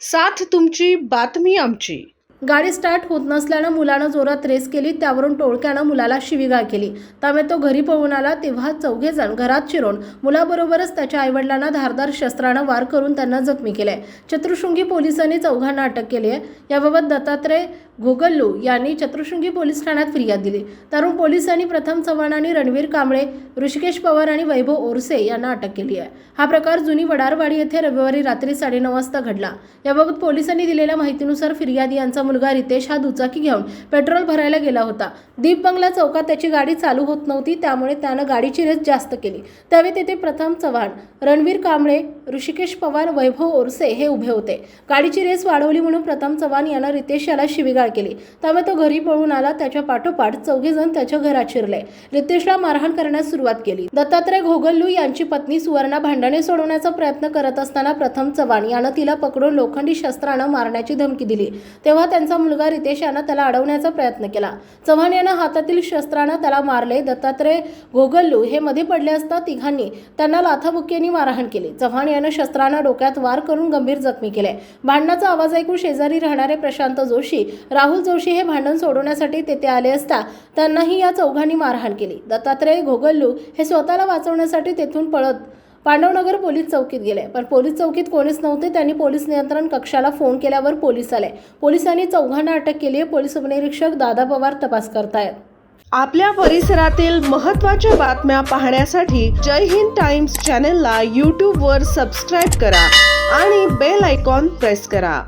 साथ तुमची बातमी आमची. गाडी स्टार्ट होत नसल्यानं मुलानं जोरात रेस केली त्यावरून टोळक्यानं मुलाला शिवीगाळ केली. त्यामुळे तो घरी पळून आला तेव्हा चौघे जण घरात शिरून मुलाबरोबरच त्याच्या आईवडिलांना धारदार शस्त्रानं वार करून त्यांना जखमी केले चतुर्शृंगी पोलिसांनी चौघांना अटक केली आहे याबाबत दत्तात्रय घोगल्लू यांनी चतुर्शृंगी पोलीस ठाण्यात फिर्याद दिली. तरुण पोलिसांनी प्रथम चव्हाण आणि रणवीर कांबळे ऋषिकेश पवार आणि वैभव ओरसे यांना अटक केली आहे. हा प्रकार जुनी वडारवाडी येथे रविवारी रात्री साडेनऊ वाजता घडला. याबाबत पोलिसांनी दिलेल्या माहितीनुसार फिर्यादी यांचा मुलगा रितेश हा दुचाकी घेऊन पेट्रोल भरायला गेला होता. दीप बंगला चौकात त्याची गाडी चालू होत नव्हती त्यामुळे त्यानं गाडीची रेस जास्त केली. त्यावेळी तेथे प्रथम चव्हाण रणवीर कांबळे ऋषिकेश पवार वैभव ओरसे हे उभे होते. गाडीची रेस वाढवली म्हणून प्रथम चव्हाण यांना रितेश याला शिवीगाळ केली. त्यामुळे तो घरी पळून आला त्याच्या पाठोपाठ चौघे जण त्याच्या घरात शिरले. रितेशला मारहाण करण्यास सुरुवात केली. दत्तात्रय घोगल्लू यांची पत्नी सुवर्णा भांडणे सोडवण्याचा प्रयत्न करत असताना प्रथम चव्हाण यानं तिला पकडून लोखंडी शस्त्रानं मारण्याची धमकी दिली. तेव्हा त्यांचा मुलगा रितेश यानं त्याला अडवण्याचा प्रयत्न केला. चव्हाण यानं हातातील शस्त्रानं त्याला मारले. दत्तात्रय घोगल्लू हे मध्ये पडले असता तिघांनी त्यांना लाथाबुक्क्यांनी मारहाण केली. चव्हाण यानं शस्त्रानं डोक्यात वार करून गंभीर जखमी केले. भांडणाचा आवाज ऐकून शेजारी राहणारे प्रशांत जोशी राहुल जोशी हे भांडण सोडवण्यासाठी तेथे आले असता त्यांनाही या चौघांनी मारहाण केली. दत्तात्रय घोगल्लू हे स्वतःला वाचवण्यासाठी तेथून पळत पांडवनगर पोलीस चौकीत गेले. पण पोलीस चौकीत कोणीच नव्हते त्यांनी पोलीस नियंत्रण कक्षाला फोन केल्यावर पोलीस आले. पोलिसांनी चौघांना अटक केली आहे. पोलीस उपनिरीक्षक दादा पवार तपास करतायत. आपल्या परिसरातील महत्त्वाच्या बातम्या पाहण्यासाठी जय हिंद टाइम्स चॅनलला यूट्यूबवर सबस्क्राईब करा आणि बेल आयकॉन प्रेस करा.